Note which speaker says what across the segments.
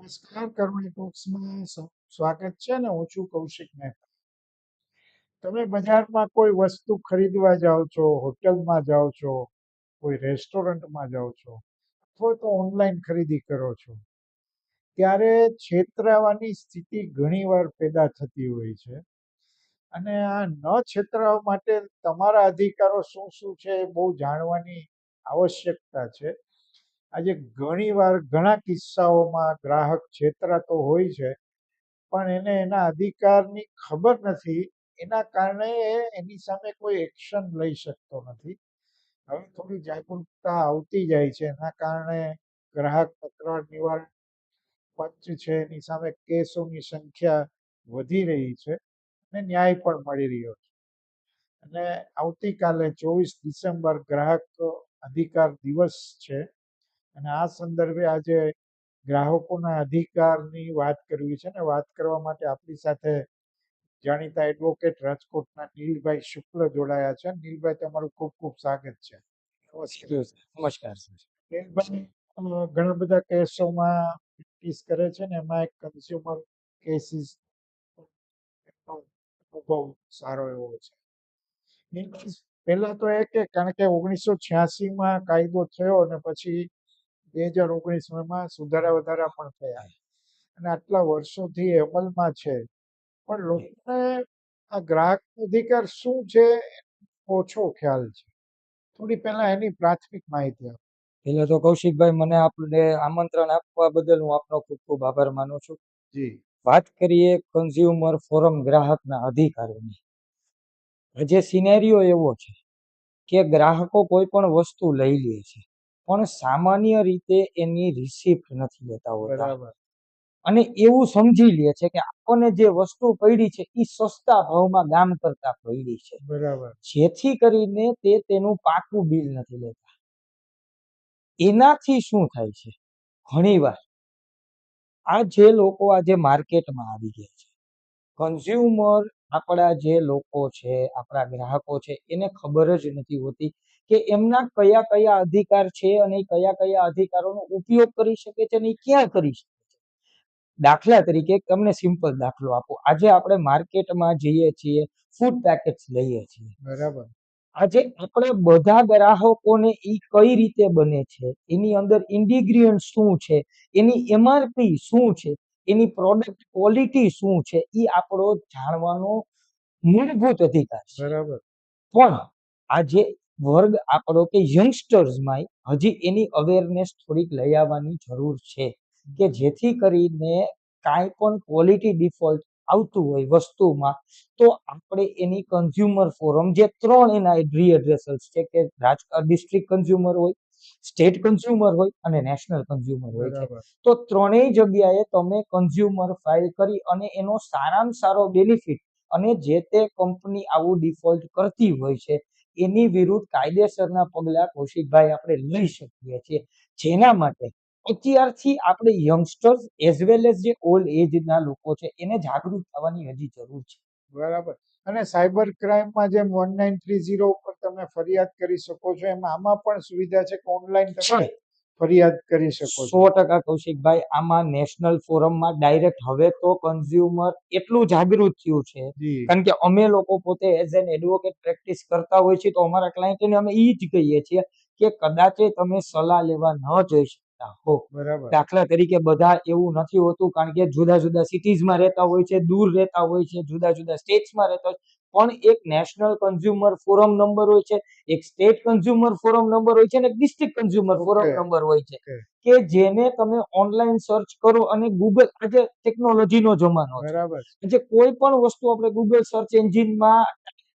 Speaker 1: નમસ્કાર કરુણી ટોક્સમાં સ્વાગત છે ને હું છું કૌશિક મહેતા. તમે બજારમાં કોઈ વસ્તુ ખરીદવા જાઓ છો, હોટલમાં જાઓ છો, કોઈ રેસ્ટોરન્ટમાં જાઓ છો, અથવા તો ઓનલાઈન ખરીદી કરો છો, ત્યારે છેતરાવાની સ્થિતિ ઘણીવાર પેદા થતી હોય છે. અને આ ન છેતરાવા માટે તમારા અધિકારો શું શું છે એ બહુ જાણવાની આવશ્યકતા છે. આજે ઘણીવાર ઘણા કિસ્સાઓમાં ગ્રાહક છેતરાતો હોય છે, પણ એને એના અધિકારની ખબર નથી. એના કારણે એની સામે કોઈ એક્શન લઈ શકતો નથી. હવે થોડી જાગૃતતા આવતી જાય છે. એના કારણે ગ્રાહક તકરાર નિવારણ પંચ છે, એની સામે કેસોની સંખ્યા વધી રહી છે અને ન્યાય પણ મળી રહ્યો છે. અને આવતીકાલે ચોવીસ ડિસેમ્બર ગ્રાહક અધિકાર દિવસ છે. અને આ સંદર્ભે આજે ગ્રાહકોના અધિકારની વાત કરવી છે ને વાત કરવા માટે આપણી સાથે જાણીતા એડવોકેટ રાજકોટના નીલભાઈ શુક્લ જોડાયા છે. નીલભાઈ તમારું ખૂબ ખૂબ સ્વાગત છે. નમસ્કાર. નીલભાઈ ઘણા બધા કેસોમાં પ્રેક્ટિસ કરે છે ને એમાં એક કન્ઝ્યુમર કેસીસ અનુભવ સારો એવો છે. પહેલા તો એ કે કારણ કે ઓગણીસો છ્યાસીમાં કાયદો થયો અને પછી બે હજાર ઓગણીસમાં સુધારા વધારા પણ થયા. અને આટલા વર્ષોથી અમલમાં છે. પણ લોકોને આ ગ્રાહક અધિકાર શું છે? ઓછો ખ્યાલ છે. થોડી પહેલા એની પ્રાથમિક માહિતી આપો.
Speaker 2: પહેલા તો કૌશિકભાઈ મને આપને આમંત્રણ આપવા બદલ હું આપનો ખૂબ ખૂબ આભાર માનું છું.
Speaker 1: જી.
Speaker 2: વાત કરીએ કન્ઝ્યુમર ફોરમ ગ્રાહકના અધિકારોની. આજે સિનેરિયો એવો છે કે ગ્રાહકો કોઈ પણ વસ્તુ લઈ લે છે. પણ સામાન્ય રીતે એની રિસિપ્ટ નથી લેતા હોતા. અને એવું સમજી લે છે કે આપણને જે વસ્તુ પડી છે એ સસ્તા ભાવમાં ગામ કરતા પડી છે.
Speaker 1: બરાબર.
Speaker 2: જેથી કરીને તે તેનું પાકું બિલ નથી લેતા. એનાથી શું થાય છે? ઘણીવાર આ જે લોકો આજે માર્કેટમાં આવી ગયા છે કન્ઝ્યુમર આપણા જે લોકો છે આપણા ગ્રાહકો છે એને ખબર જ નથી હોતી કે એમના કયા કયા અધિકાર છે અને કયા કયા અધિકારોનો ઉપયોગ કરી શકે છે અને એ ક્યાં કરી શકે છે? દાખલા તરીકે તમને સિમ્પલ દાખલો આપો. આજે આપણે માર્કેટમાં જઈએ છીએ ફૂડ પેકેટ્સ લઈએ છીએ.
Speaker 1: બરાબર.
Speaker 2: આજે આપણે બધા ગ્રાહકોને એ કઈ રીતે બને છે? એની અંદર ઇન્ડિગ્રીયન્ટ શું છે? એની એમઆરપી શું છે? એની પ્રોડક્ટ ક્વોલિટી શું છે? એ આપણો જાણવાનો મૂળભૂત અધિકાર છે.
Speaker 1: બરાબર.
Speaker 2: પણ આજે વર્ગ આપણો કે યંગસ્ટર્સમાં હજી એની અવેરનેસ થોડીક લઈ આવવાની જરૂર છે કે જેથી કરીને કાંઈ પણ ક્વોલિટી ડિફોલ્ટ આવતું હોય વસ્તુમાં તો આપણે એની કન્ઝ્યુમર ફોરમ જે ત્રણ એના રીએડ્રેસલ્સ છે કે રાજ ડિસ્ટ્રિક્ટ કન્ઝ્યુમર હોય સ્ટેટ કન્ઝ્યુમર હોય અને નેશનલ કન્ઝ્યુમર હોય છે. તો ત્રણેય જગ્યાએ તમે કન્ઝ્યુમર ફાઇલ કરી અને એનો સારામાં સારો બેનિફિટ અને જે તે કંપની આવું ડિફોલ્ટ કરતી હોય છે એની વિરુદ્ધ કાયદેસરના પગલાં કૌશિકભાઈ આપણે લઈ શકીએ છીએ. જેના માટે અત્યારથી આપણે યંગસ્ટર્સ એઝ વેલ એઝ જે ઓલ્ડ એજના લોકો છે એને જાગૃત થવાની હજી જરૂર છે.
Speaker 1: બરાબર. અને સાયબર ક્રાઇમમાં જેમ વન નાઇન થ્રી ઝીરો ઉપર તમે ફરિયાદ કરી શકો છો એમાં આમાં પણ સુવિધા છે કે ઓનલાઈન તમે ફરિયાદ કરી શકો
Speaker 2: સો ટકા કૌશિકભાઈ આમાં નેશનલ ફોરમમાં ડાયરેક્ટ હવે તો કન્ઝ્યુમર એટલું જાગૃત થયું છે. કારણ કે અમે લોકો પોતે એઝ એન એડવોકેટ પ્રેક્ટિસ કરતા હોય છીએ તો અમારા ક્લાયન્ટને અમે એ જ કહીએ છીએ કે કદાચ તમે સલાહ લેવા ન જઈ શકતા હો.
Speaker 1: બરાબર.
Speaker 2: દાખલા તરીકે બધા એવું નથી હોતું કારણ કે જુદા જુદા સિટીઝમાં રહેતા હોય છે દૂર રહેતા હોય છે જુદા જુદા સ્ટેટ્સમાં રહેતા હોય પણ એક નેશનલ કન્ઝ્યુમર ફોરમ નંબર હોય છે એક સ્ટેટ કન્ઝ્યુમર ફોરમ નંબર હોય છે અને ડિસ્ટ્રિક્ટ કન્ઝ્યુમર ફોરમ નંબર હોય છે. કે જેને તમે ઓનલાઈન સર્ચ કરો અને ગૂગલ આજે ટેકનોલોજીનો જમાનો છે.
Speaker 1: બરાબર.
Speaker 2: જે કોઈ પણ વસ્તુ આપણે ગૂગલ સર્ચ એન્જિનમાં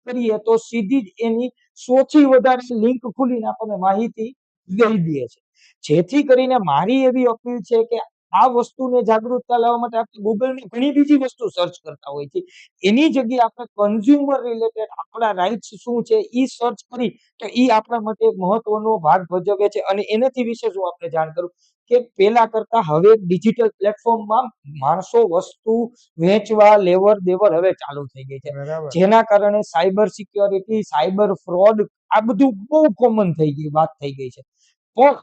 Speaker 2: કરીએ તો સીધી જ એની સૌથી વધારે લિંક ખુલીને આપણને માહિતી દઈ દે છે. જેથી કરીને મારી એવી અપીલ છે કે આ વસ્તુને જાગૃતતા લાવવા માટે આપણે ગૂગલની ઘણી બીજી વસ્તુ સર્ચ કરતા હોય છે એની જગ્યાએ આપણે કન્ઝ્યુમર રિલેટેડ આપણા રાઇટ્સ શું છે એ સર્ચ કરી તો એ આપણા માટે એક મહત્વનો ભાગ ભજવે છે અને એનાથી વિશે હું આપણે જાણ કરું કે પેલા કરતા હવે ડિજિટલ પ્લેટફોર્મમાં માણસો વસ્તુ વેચવા લેવર દેવર હવે ચાલુ થઈ ગઈ છે. જેના કારણે સાયબર સિક્યોરિટી સાયબર ફ્રોડ આ બધું બહુ કોમન થઈ ગઈ વાત થઈ ગઈ છે. પણ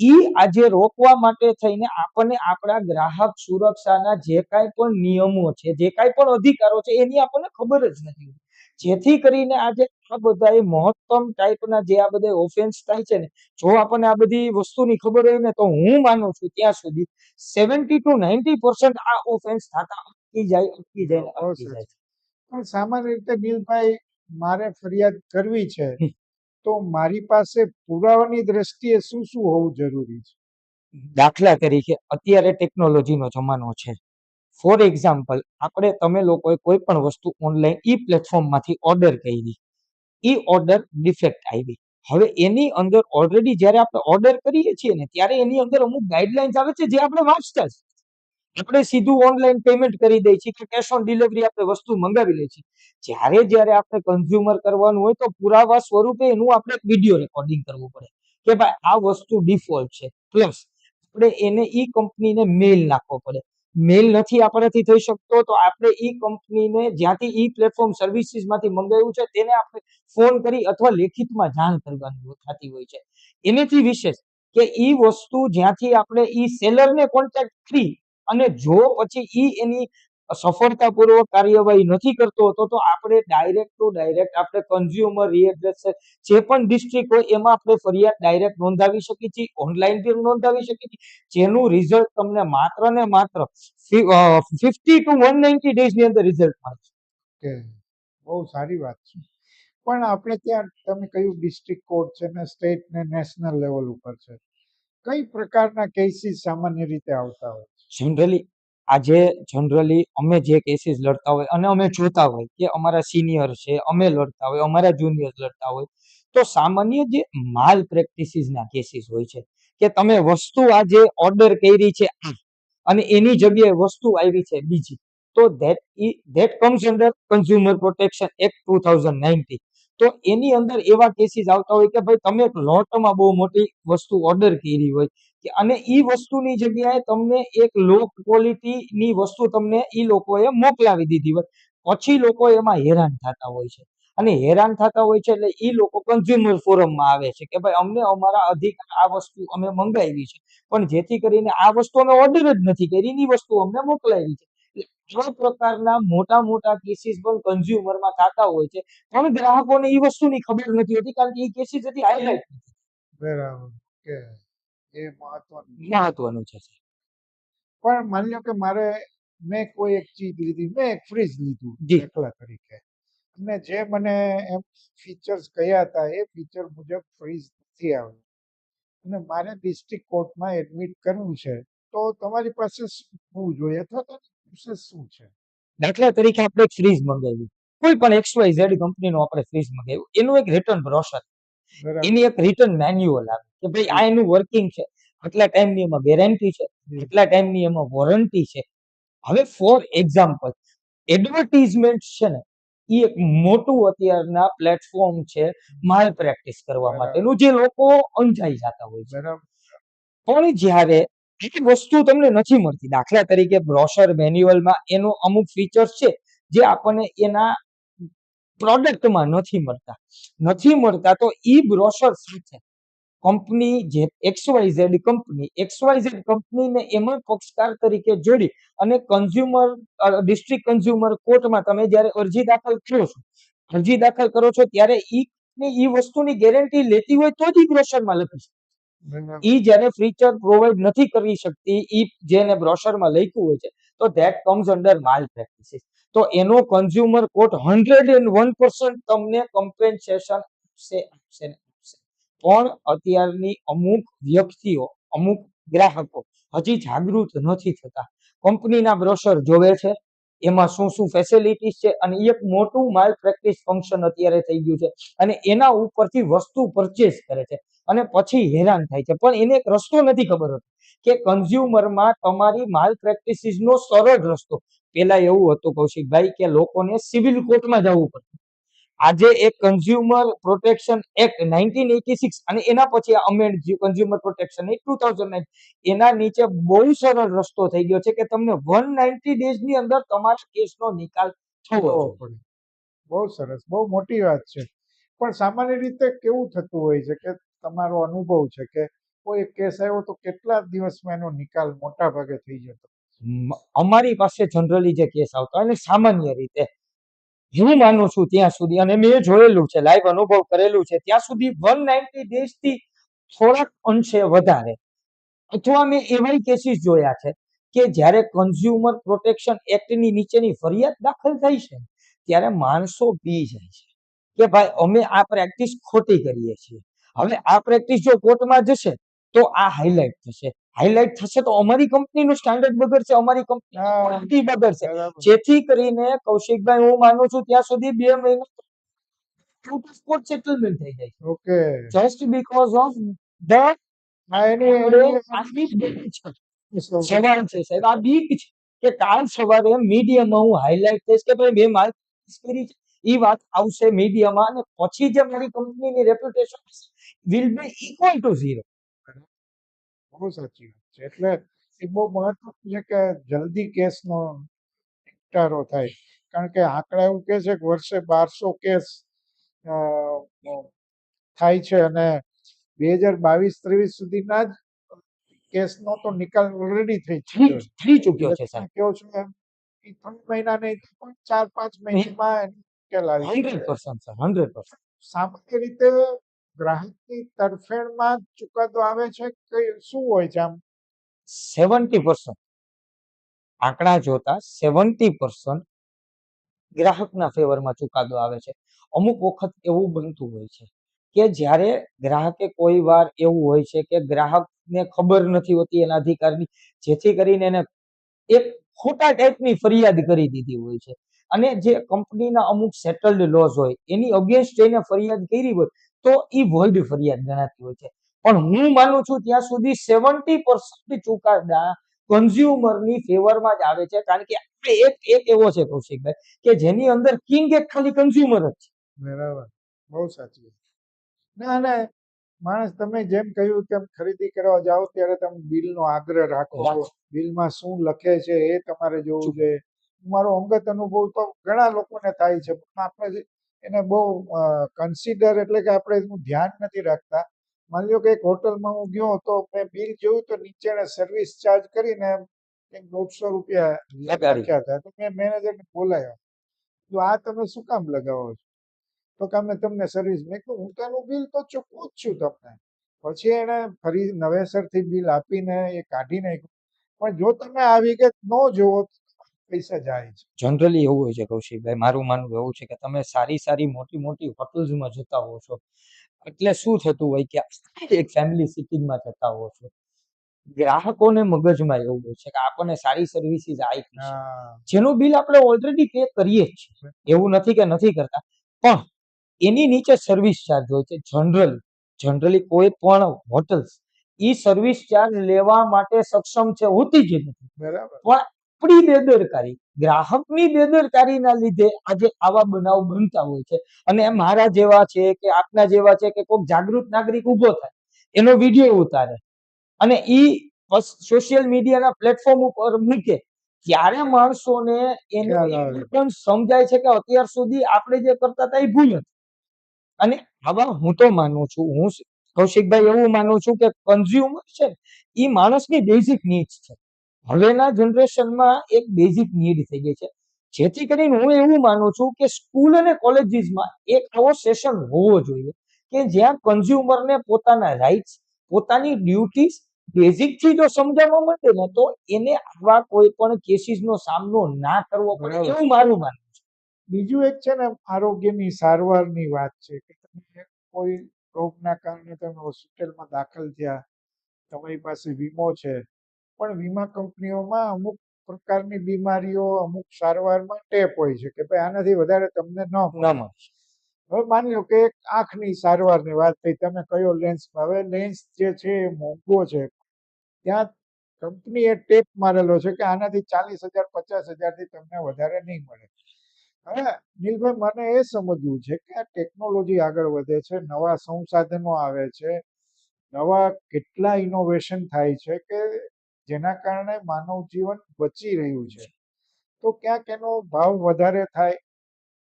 Speaker 2: ઈ આજે રોકવા માટે થઈને આપણને આપણા ગ્રાહક સુરક્ષાના જે કાંઈ પણ નિયમો છે જે કાંઈ પણ અધિકારો છે એની આપણને ખબર જ નથી જેથી કરીને આજે આ બધા મહત્તમ ટાઈપના જે આ બધા ઓફેન્સ થાય છે ને જો આપણને આ બધી વસ્તુની ખબર હોય ને તો હું માનું છું ત્યાં સુધી સેવન્ટી ટુ નાઇન્ટી પર્સન્ટ આ ઓફેન્સ થતા અટકી જાય અટકી જાય અટકી જાય
Speaker 1: પણ સામાન્ય રીતે બિલભાઈ મારે ફરિયાદ કરવી છે. તો મારી પાસે પુરાવાની દ્રષ્ટિએ શું શું હોવું જરૂરી છે?
Speaker 2: દાખલા તરીકે અત્યારે ટેકનોલોજીનો જમાનો છે. ફોર એક્ઝામ્પલ આપણે તમે લોકોએ કોઈ પણ વસ્તુ ઓનલાઈન ઈ પ્લેટફોર્મમાંથી ઓર્ડર કરી. ઈ ઓર્ડર ડિફેક્ટ આવી. હવે એની અંદર ઓલરેડી જ્યારે આપણે ઓર્ડર કરીએ છીએ ને, ત્યારે એની અંદર અમુક ગાઈડલાઇન્સ આવે છે જે આપણે વાંચતા જ. આપણે સીધું ઓનલાઈન પેમેન્ટ કરી દઈએ છીએ કે કેશ ઓન ડિલિવરી આપણે વસ્તુ મંગાવી લઈએ છીએ. જ્યારે જ્યારે આપણે કન્ઝ્યુમર કરવાનું હોય તો પુરાવા સ્વરૂપે એનું આપણે વીડિયો રેકોર્ડિંગ કરવું પડે. કે ભાઈ આ વસ્તુ ડિફોલ્ટ છે. પ્લસ આપણે એને ઈ કંપનીને મેલ નાખવો પડે. મેલ નથી આપણાથી થઈ શકતો તો આપણે ઈ કંપનીને જ્યાંથી ઈ પ્લેટફોર્મ સર્વિસીસમાંથી મંગાવ્યું છે તેને આપણે ફોન કરી અથવા લેખિતમાં જાણ કરવાની થતી હોય છે. એનેથી વિશેષ કે ઈ વસ્તુ જ્યાંથી આપણે ઈ સેલરને કોન્ટેક્ટ કરી અને જો પછી ઈ એની સફળતાપૂર્વક કાર્યવાહી નથી કરતો હોતો તો આપણે ડાયરેક્ટ ટુ ડાયરેક્ટ આપણે કન્ઝ્યુમર રીએડ્રેસ જે પણ ડિસ્ટ્રિક્ટ હોય એમાં આપણે ફરિયાદ ડાયરેક્ટ નોંધાવી શકીએ છીએ ઓનલાઈન પણ નોંધાવી શકીએ છીએ. જેનું રિઝલ્ટ તમને માત્ર ને માત્ર ફિફ્ટી ટુ વન નાઇન્ટી ડેઝની અંદર રિઝલ્ટ મળે છે.
Speaker 1: બહુ સારી વાત છે. પણ આપણે ત્યાં, તમે કયું ડિસ્ટ્રિક્ટ કોર્ટ છે ને સ્ટેટ ને નેશનલ લેવલ ઉપર છે? કઈ પ્રકારના કેસીસ સામાન્ય રીતે આવતા હોય
Speaker 2: જનરલી આજે જનરલી અમે જે કેસીસ લડતા હોય અને અમે જોતા હોય કે અમારા સિનિયર છે, અમે લડતા હોય, અમારા જુનિયર લડતા હોય, તો સામાન્ય જે માલ પ્રેક્ટિસીસના કેસીસ હોય છે કે તમે વસ્તુ આજે ઓર્ડર કરી છે અને એની જગ્યાએ વસ્તુ આવી છે બીજી, તો that that comes under consumer protection act two thousand ninety તો એની અંદર એવા કેસીસ આવતા હોય કે ભાઈ તમે એક લોટમાં બહુ મોટી વસ્તુ ઓર્ડર કરી હોય કે અને એ વસ્તુની જગ્યાએ તમને એક લો ક્વોલિટીની વસ્તુ તમને એ લોકોએ મોકલાવી દીધી હોય. પછી લોકો એમાં હેરાન થતા હોય છે. અને હેરાન થતા હોય છે એટલે એ લોકો કન્ઝ્યુમર ફોરમમાં આવે છે કે ભાઈ અમને અમારા અધિકાર આ વસ્તુ અમે મંગાવી છે. પણ જેથી કરીને આ વસ્તુ અમે ઓર્ડર જ નથી કરી એની વસ્તુ અમને મોકલાવી છે. એટલે પ્રકારના મોટા મોટા કેસીસ પણ કન્ઝ્યુમરમાં થતા હોય છે પણ ગ્રાહકોને એ વસ્તુની ખબર નથી હોતી કારણ કે એ કેસીસ હતી હાઇલાઇટ
Speaker 1: બરાબર કે એ મહત્વનું
Speaker 2: મહત્વનું છે
Speaker 1: પણ માની લો કે મારે મેં કોઈ એક ચીજ લીધી મેં એક ફ્રીજ લીધું. દાખલા તરીકે. અને જે મને એમ ફીચર્સ કયા હતા એ ફીચર મુજબ ફ્રીજ નથી આવ્યું અને મારે ડિસ્ટ્રિક્ટ કોર્ટમાં એડમિટ કરવું છે તો તમારી પાસે શું જોઈએ? અથવા તો પ્રોસેસ શું છે?
Speaker 2: દાખલા તરીકે આપણે એક ફ્રીજ મંગાવ્યું. કોઈ પણ એક્સ વાય ઝેડ કંપનીનો આપણે ફ્રીજ મંગાવ્યું. એનું એક રિટર્ન બ્રોશર એની એક રિટર્ન મેન્યુઅલ આવે. કે ભાઈ આ એનું વર્કિંગ છે. આટલા ટાઈમની એમાં ગેરંટી છે. આટલા ટાઈમની એમાં વોરંટી છે. હવે ફોર એક્ઝામ્પલ એડવર્ટીઝમેન્ટ છે ને એ એક મોટું અત્યારના પ્લેટફોર્મ છે માલ પ્રેક્ટિસ કરવા માટેનું જે લોકો અંજાઈ જતા હોય છે. પણ જ્યારે વસ્તુ તમને નથી મળતી. દાખલા તરીકે બ્રોશર મેન્યુઅલમાં એનો અમુક ફીચર્સ છે જે આપણને એના પ્રોડક્ટમાં નથી મળતા. નથી મળતા તો ઈ બ્રોશર સાથે કંપની જે XYZ કંપની એક્સવાયઝેડ કંપનીને એમાં પક્ષકાર તરીકે જોડી અને કન્ઝ્યુમર ડિસ્ટ્રિક્ટ કન્ઝ્યુમર કોર્ટમાં તમે જ્યારે અરજી દાખલ કરો છો, અરજી દાખલ કરો છો ત્યારે ઈ ઈ વસ્તુની ગેરંટી લેતી હોય તો જ ઈ બ્રોશરમાં લખી ઈ જેને ફીચર પ્રોવાઈડ નથી કરી શકતી, ઈ જેને બ્રોશરમાં લખ્યું હોય છે, તો that comes under malpractices તો એનો consumer court hundred and one તમને કમ્પેન્સેશન આપશે આપશે આપશે. પણ અત્યારની અમુક વ્યક્તિઓ, અમુક ગ્રાહકો હજી જાગૃત નથી થતા. કંપનીના બ્રોશર જોવે છે એમાં શું શું ફેસિલિટીઝ છે અને એક મોટું માલ પ્રેક્ટિસ ફંક્શન અત્યારે થઈ ગયું છે. અને એના ઉપરથી વસ્તુ પરચેસ કરે છે. અને પછી હેરાન થાય છે. પણ એને એક રસ્તો નથી ખબર હોતો કે કન્ઝ્યુમરમાં તમારી માલ પ્રેક્ટિસીસનો સરળ રસ્તો. પેલા એવું હતું કૌશિકભાઈ કે લોકોને સિવિલ કોર્ટમાં જવું પડતું. આજે એક consumer protection act nineteen six અને એના પછી amend consumer protection act two thousand એના નીચે બહુ સરળ રસ્તો થઈ ગયો છે કે તમને વન નાઇન્ટી ડેઝની અંદર તમારા કેસનો નિકાલ થવો
Speaker 1: પડે. બહુ સરસ બહુ મોટી વાત છે. પણ સામાન્ય રીતે કેવું થતું હોય છે કે તમારો અનુભવ છે કે કોઈ કેસ આવ્યો તો કેટલા દિવસમાં એનો નિકાલ મોટા ભાગે થઈ જતો?
Speaker 2: અમારી પાસે જનરલી જે કેસ આવતા હોય ને સામાન્ય રીતે હું માનું છું ત્યાં સુધી અને મેં જોયેલું છે લાઈવ અનુભવ કરેલું છે, ત્યાં સુધી વન નાઇન્ટી ડેઝથી થોડાક અંશે વધારે. અથવા મેં એવાય કેસીસ જોયા છે કે જ્યારે કન્ઝ્યુમર પ્રોટેક્શન એક્ટની નીચેની ફરિયાદ દાખલ થઈ છે, ત્યારે માણસો બી જાય છે કે ભાઈ, અમે આ પ્રેક્ટિસ ખોટી કરીએ છીએ. હવે આ પ્રેક્ટિસ જો કોર્ટમાં જશે, તો આ હાઇલાઇટ થશે. હાઇલાઇટ થશે તો અમારી કંપનીનું સ્ટાન્ડર્ડ બગડશે અમારી કંપની બગડશે. જેથી કરીને કૌશિકભાઈ હું માનું છું ત્યાં સુધી બે મહિના સ્પોટ સેટલમેન્ટ થઈ જાય
Speaker 1: okay.
Speaker 2: Just because of the સવાલ છે સાહેબ આ બીક છે કે કાલ સવારે મીડિયામાં હું હાઇલાઇટ થઈશ કે ભાઈ મેં મારી કરી છે. એ વાત આવશે મીડિયામાં અને પછી જે મારી કંપનીની reputation will be equal to zero
Speaker 1: બહુ સાચી વાત છે. એટલે એ બહુ મહત્વનું છે કે જલ્દી કેસનો નિપટારો થાય. કારણ કે આંકડા એવું કહે છે કે વર્ષે બારસો કેસ થાય છે અને બે હજાર બાવીસ ત્રેવીસ સુધીના જ કેસનો તો નિકાલ ઓલરેડી થઈ
Speaker 2: થઈ
Speaker 1: ચૂક્યો છે
Speaker 2: સાહેબ.
Speaker 1: કેવો છે સાહેબ ત્રણ મહિના નહીં તો પણ ચાર પાંચ મહિનામાં નિકાલ આવી
Speaker 2: hundred percent sir hundred percent.
Speaker 1: સામાન્ય રીતે ગ્રાહકની તરફેણમાં ચુકાદો આવે છે કે શું હોય છે આમ?
Speaker 2: સેવન્ટી પર્સન્ટ આંકડા જોતા સેવન્ટી પર્સન્ટ ગ્રાહકના ફેવરમાં ચુકાદો આવે છે. અમુક વખત એવું બનતું હોય છે કે જ્યારે ગ્રાહકે કોઈ વાર એવું હોય છે કે ગ્રાહકને ખબર નથી હોતી એના અધિકારની, જેથી કરીને એને એક ખોટા ટાઈપની ફરિયાદ કરી દીધી હોય છે. અને જે કંપનીના અમુક સેટલ્ડ લોસ હોય એની અગેન્સ્ટ જઈને ફરિયાદ કરી હોય તો એ વોઇડ ફરિયાદ ગણાતી હોય છે પણ હું માનું છું ત્યાં સુધી સેવન્ટી પર્સન્ટ ચુકાદા કન્ઝ્યુમરની ફેવરમાં જ આવે છે કારણ કે આપણે એક એક એવો છે કૌશિકભાઈ કે જેની અંદર કિંગ એક ખાલી કન્ઝ્યુમર જ છે
Speaker 1: બરાબર બહુ સાચી. ના ના માણસ તમે જેમ કહ્યું તેમ ખરીદી કરવા જાઓ ત્યારે તમે બિલનો આગ્રહ રાખો
Speaker 2: રાખો.
Speaker 1: બિલમાં શું લખે છે એ તમારે જોવું. જોઈએ મારો અંગત અનુભવ તો ઘણા લોકોને થાય છે પણ આપણે એને બહુ કન્સિડર એટલે કે આપણે એનું ધ્યાન નથી રાખતા. માની લો કે એક હોટલમાં હું ગયો તો મેં બિલ જોયું તો નીચે સર્વિસ ચાર્જ કરીને એક દોઢસો રૂપિયા. લખ્યા હતા. તો મેં મેનેજરને બોલાયો. તો આ તમે શું કામ લગાવો છો? તો કે અમે તમને સર્વિસ મેં કહ્યું હું તો એનું બિલ તો ચૂકવું જ છું તમને. પછી એણે ફરી નવેસરથી બિલ આપીને એ કાઢી નાખ્યું. પણ જો તમે આ વિગત ન જોવો પૈસા જાય છે.
Speaker 2: જનરલી એવું હોય છે કૌશિકભાઈ મારું માનવું એવું છે કે તમે સારી સારી મોટી મોટી હોટલ્સમાં જતા હો છો. એટલે શું થતું હોય કે એક ફેમિલી સિટિંગમાં જતા હો છો? ગ્રાહકોને મગજમાં એવું હોય છે કે આપણને સારી સર્વિસીસ આપી જેનું બિલ આપણે ઓલરેડી પે કરીએ જ છીએ. એવું નથી કે નથી કરતા. પણ એની નીચે સર્વિસ ચાર્જ હોય છે જનરલ જનરલી કોઈ પણ હોટલ્સ ઈ સર્વિસ ચાર્જ લેવા માટે સક્ષમ છે હોતી જ નથી.
Speaker 1: બરાબર.
Speaker 2: આપણી બેદરકારી ગ્રાહકની બેદરકારીના લીધે આજે આવા બનાવ બનતા હોય છે. અને મારા જેવા છે કે આપના જેવા છે કે કોઈક જાગૃત નાગરિક ઊભો થાય એનો વીડિયો ઉતારે. અને એ સોશિયલ મીડિયાના પ્લેટફોર્મ ઉપર મૂકે ત્યારે માણસોને એને પણ સમજાય છે કે અત્યાર સુધી આપણે જે કરતા હતા એ ભૂલ હતી અને આવા હું તો માનું છું હું કૌશિકભાઈ એવું માનું છું કે કન્ઝ્યુમર છે ને, ઈ માણસની બેઝિક નીડ્સ છે. હવેના જનરેશનમાં એક બેઝિક નીડ થઈ ગઈ છે જેથી કરીને હું એવું માનું છું કે સ્કૂલ અને કોલેજીસમાં એક આવો સેશન હોવો જોઈએ કે જ્યાં કન્ઝ્યુમરને પોતાના રાઇટ્સ પોતાની ડ્યુટીઝ બેઝિકથી જો સમજાવવા માંડે ને તો એને આવા કોઈ પણ કેસીસનો સામનો ના કરવો પડે. એવું મારું માનવું છે
Speaker 1: બીજું એક છે ને આરોગ્યની સારવારની વાત છે કે તમે કોઈ રોગના કારણે તમે હોસ્પિટલમાં દાખલ થયા તમારી પાસે વીમો છે પણ વીમા કંપનીઓમાં અમુક પ્રકારની બીમારીઓ અમુક સારવારમાં ટેપ હોય છે કે ભાઈ આનાથી વધારે તમને ન મળે. હવે માની લો કે એક આંખની સારવારની વાત થઈ તમે કયો લેન્સ હવે લેન્સ જે છે એ મોંઘો છે. ત્યાં કંપનીએ ટેપ મારેલો છે કે આનાથી ચાલીસ હજાર પચાસ હજારથી તમને વધારે નહીં મળે. હવે નીલભાઈ મને એ સમજવું છે કે આ ટેકનોલોજી આગળ વધે છે નવા સંસાધનો આવે છે નવા કેટલા ઇનોવેશન થાય છે કે જેના કારણે માનવ જીવન બચી રહ્યું છે. તો ક્યાંક એનો ભાવ વધારે થાય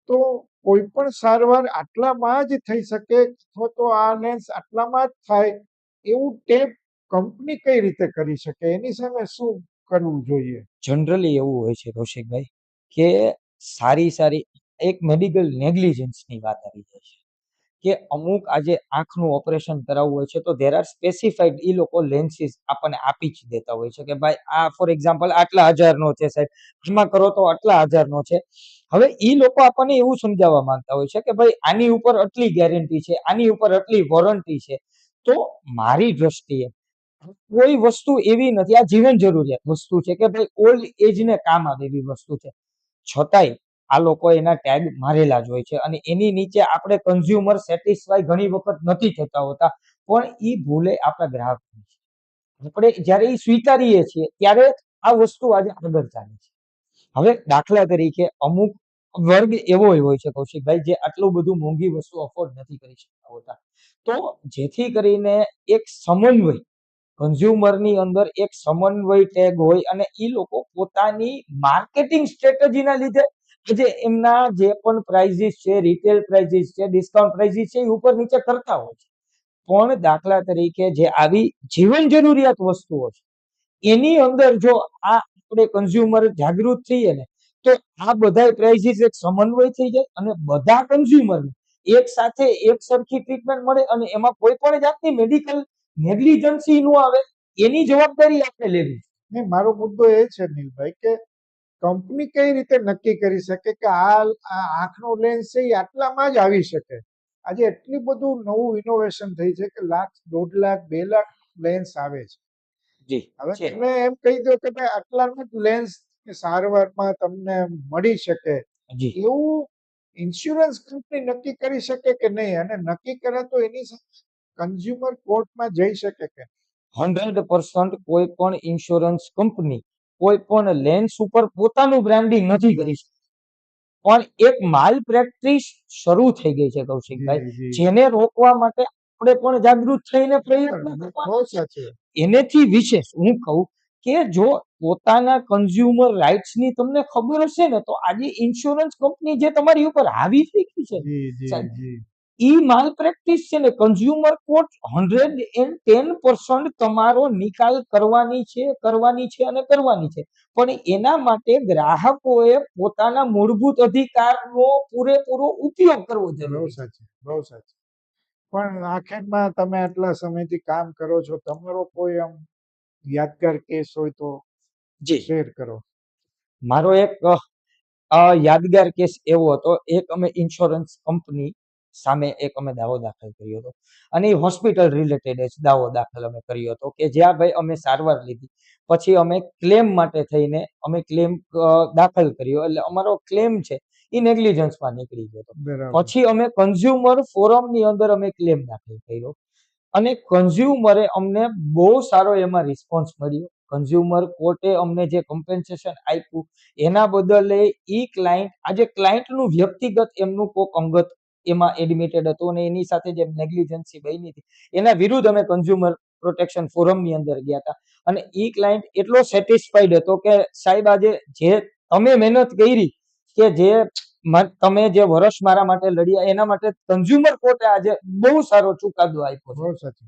Speaker 1: તો કોઈ પણ સારવાર આટલામાં જ થઈ શકે અથવા તો આ લેન્સ આટલામાં જ થાય એવું ટેપ કંપની કઈ રીતે કરી શકે? એની સામે શું કરવું જોઈએ?
Speaker 2: જનરલી એવું હોય છે કૌશિકભાઈ કે સારી સારી એક મેડિકલ નેગ્લિજન્સની વાત આવી જાય છે. કે અમુક આજે આંખનું ઓપરેશન કરાવવું હોય છે, તો ધેર આર સ્પેસિફાઈડ એ લોકો લેન્સીસ આપણને આપી જ દેતા હોય છે કે ભાઈ આ ફોર એક્ઝામ્પલ આટલા હજારનો છે સાહેબ, આમાં કરો તો આટલા હજારનો છે. હવે એ લોકો આપણને એવું સમજાવવા માંગતા હોય છે કે ભાઈ આની ઉપર આટલી ગેરંટી છે, આની ઉપર આટલી વોરંટી છે. તો મારી દ્રષ્ટિએ કોઈ વસ્તુ એવી નથી, આ જીવન જરૂરિયાત વસ્તુ છે કે ભાઈ ઓલ્ડ એજને કામ આવે એવી વસ્તુ છે. છતાંય આ લોકો એના ટેગ મારેલા જ હોય છે. અને એની નીચે આપણે કન્ઝ્યુમર સેટિસ્ફાય ઘણી વખત નથી થતા હોતા, પણ એ ભૂલે આપણા ગ્રાહક આપણે જ્યારે એ સ્વીકારીએ છીએ, ત્યારે આ વસ્તુ આજે આગળ ચાલે છે. હવે દાખલા તરીકે અમુક વર્ગ એવો હોય છે, કૌશિકભાઈ, જે આટલું બધું મોંઘી વસ્તુ અફોર્ડ નથી કરી શકતા હોતા. તો જેથી કરીને એક સમન્વય કન્ઝ્યુમરની અંદર એક સમન્વય ટેગ હોય અને એ લોકો પોતાની માર્કેટિંગ સ્ટ્રેટેજીના લીધે જે એમના જે પણ પ્રાઇઝીસ છે રિટેલ પ્રાઇઝીસ છે ડિસ્કાઉન્ટ પ્રાઇઝિસ છે, એ ઉપર નીચે કરતા હોય છે. પણ દાખલા તરીકે જે આવી જીવન જરૂરિયાત વસ્તુઓ છે, એની અંદર જો આ આપણે કન્ઝ્યુમર જાગૃત થઈએ ને, તો આ બધા પ્રાઇઝીસ એક સમન્વય થઈ જાય અને બધા કન્ઝ્યુમરને એક સાથે એક સરખી ટ્રીટમેન્ટ મળે અને એમાં કોઈ પણ જાતની મેડિકલ નેગ્લિજન્સી નો આવે, એની જવાબદારી આપણે લેવી
Speaker 1: મારો મુદ્દો એ છે નીલભાઈ કે કંપની કઈ રીતે નક્કી કરી શકે કે આ આંખનો લેન્સ છે એ આટલામાં જ આવી શકે? આજે એટલું બધું નવું ઇનોવેશન થઈ છે કે લાખ દોઢ લાખ બે લાખ લેન્સ આવે છે.
Speaker 2: જી
Speaker 1: હવે. તમે એમ કહી દો કે ભાઈ આટલામાં જ લેન્સ સારવારમાં તમને મળી શકે. એવું ઇન્સ્યોરન્સ કંપની નક્કી કરી શકે કે નહીં? અને નક્કી કરે તો એની કન્ઝ્યુમર કોર્ટમાં જઈ શકે કે
Speaker 2: હંડ્રેડ પર્સન્ટ કોઈ પણ ઇન્સ્યોરન્સ કંપની કોઈ પણ લેન્સ ઉપર પોતાનું બ્રાન્ડિંગ નથી કરી શકતું. પણ એક માલ પ્રેક્ટિસ શરૂ થઈ ગઈ છે કૌશિકભાઈ. જેને રોકવા માટે આપણે પણ જાગૃત થઈને પ્રયત્ન. એનેથી વિશેષ હું કહું કે જો પોતાના કન્ઝ્યુમર રાઇટ્સની તમને ખબર હશે ને તો આજે ઇન્સ્યોરન્સ કંપની જે તમારી ઉપર હાવી થઈ છે. ઈ માલ પ્રેક્ટિસ છે ને consumer court hundred and ten percent તમારો નિકાલ કરવાની છે કરવાની છે અને કરવાની છે. પણ એના માટે ગ્રાહકોએ પોતાના મૂળભૂત અધિકારનો પૂરેપૂરો ઉપયોગ કરવો
Speaker 1: બહુ
Speaker 2: જરૂરી છે.
Speaker 1: સાચી બહુ સાચી. પણ આખેરમાં તમે આટલા સમયથી કામ કરો છો તમારો કોઈ આમ યાદગાર કેસ હોય તો
Speaker 2: જી.
Speaker 1: શેર કરો.
Speaker 2: મારો એક યાદગાર કેસ એવો હતો. એક અમે ઇન્સ્યોરન્સ કંપની સામે એક અમે દાવો દાખલ કર્યો હતો. અને એ હોસ્પિટલ રિલેટેડ જ દાવો દાખલ અમે કર્યો હતો કે જ્યાં ભાઈ અમે સારવાર લીધી. પછી અમે ક્લેમ માટે થઈને અમે ક્લેમ દાખલ કર્યો. એટલે અમારો ક્લેમ છે એ નેગ્લિજન્સમાં નીકળી ગયો હતો. પછી અમે કન્ઝ્યુમર ફોરમની અંદર અમે ક્લેમ દાખલ કર્યો. અને કન્ઝ્યુમરે અમને બહુ સારો એમાં રિસ્પોન્સ મળ્યો. કન્ઝ્યુમર કોર્ટે અમને જે કમ્પેન્સેશન આપ્યું એના બદલે ઈ ક્લાયન્ટ આજે ક્લાયન્ટનું વ્યક્તિગત એમનું કોક અંગત એમાં એડમિટેડ હતો અને એની સાથે જે નેગ્લિજન્સી બની હતી. એના વિરુદ્ધ અમે કન્ઝ્યુમર પ્રોટેક્શન ફોરમની અંદર ગયા હતા. અને એ ક્લાયન્ટ એટલો સેટિસ્ફાઈડ હતો કે સાહેબ આજે જે તમે મહેનત કરી કે જે તમે જે વર્ષ મારા માટે લડ્યા એના માટે કન્ઝ્યુમર કોર્ટે આજે બહુ સારો ચુકાદો આપ્યો
Speaker 1: બહુ સાચી.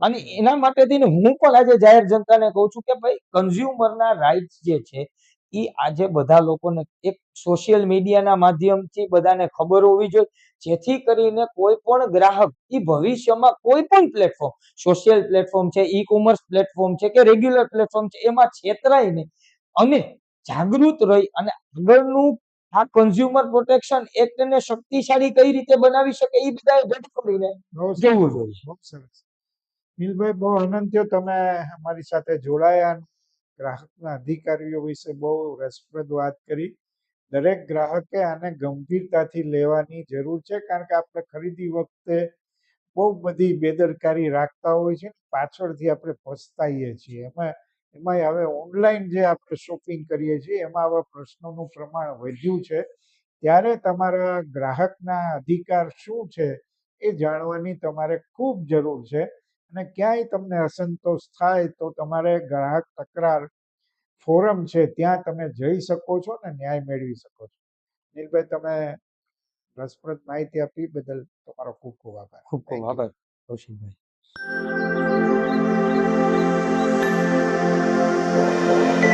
Speaker 2: અને એના માટે થઈને હું પણ આજે જાહેર જનતાને કહું છું કે ભાઈ કન્ઝ્યુમરના રાઇટ્સ જે છે એ આજે બધા લોકોને એક સોશિયલ મીડિયાના માધ્યમથી બધાને ખબર હોવી જોઈએ જેથી કરીને કોઈ પણ ગ્રાહક એ ભવિષ્યમાં કોઈ પણ પ્લેટફોર્મ સોશિયલ પ્લેટફોર્મ છે ઈ કોમર્સ પ્લેટફોર્મ છે કે રેગ્યુલર પ્લેટફોર્મ છે એમાં છેતરાય નહીં. અને જાગૃત રહી અને આગળનું આ કન્ઝ્યુમર પ્રોટેક્શન એક્ટને શક્તિશાળી કઈ રીતે બનાવી શકે એ બધાએ ભેટ કરીને જોવું જોઈએ.
Speaker 1: બહુ સરસ. નીલભાઈ બહુ આનંદ થયો તમે અમારી સાથે જોડાયા. ગ્રાહકના અધિકારીઓ વિશે બહુ રસપ્રદ વાત કરી. દરેક ગ્રાહકે આને ગંભીરતાથી લેવાની જરૂર છે, કારણ કે આપણે ખરીદી વખતે બહુ બધી બેદરકારી રાખતા હોય છે પાછળથી આપણે પસ્તાઈએ છીએ. એમાં, એમાંય હવે ઓનલાઈન જે આપણે શોપિંગ કરીએ છીએ, એમાં આવા પ્રશ્નોનું પ્રમાણ વધ્યું છે. ત્યારે તમારા ગ્રાહકના અધિકાર શું છે એ જાણવાની તમારે ખૂબ જરૂર છે. અને ક્યાંય તમને અસંતોષ થાય તો તમારે ગ્રાહક તકરાર ફોરમ છે ત્યાં તમે જઈ શકો છો ને ન્યાય મેળવી શકો છો. નીલભાઈ તમે રસપ્રદ માહિતી આપી બદલ તમારો ખૂબ ખૂબ આભાર
Speaker 2: ખૂબ ખૂબ આભાર કૌશિકભાઈ. Thank you.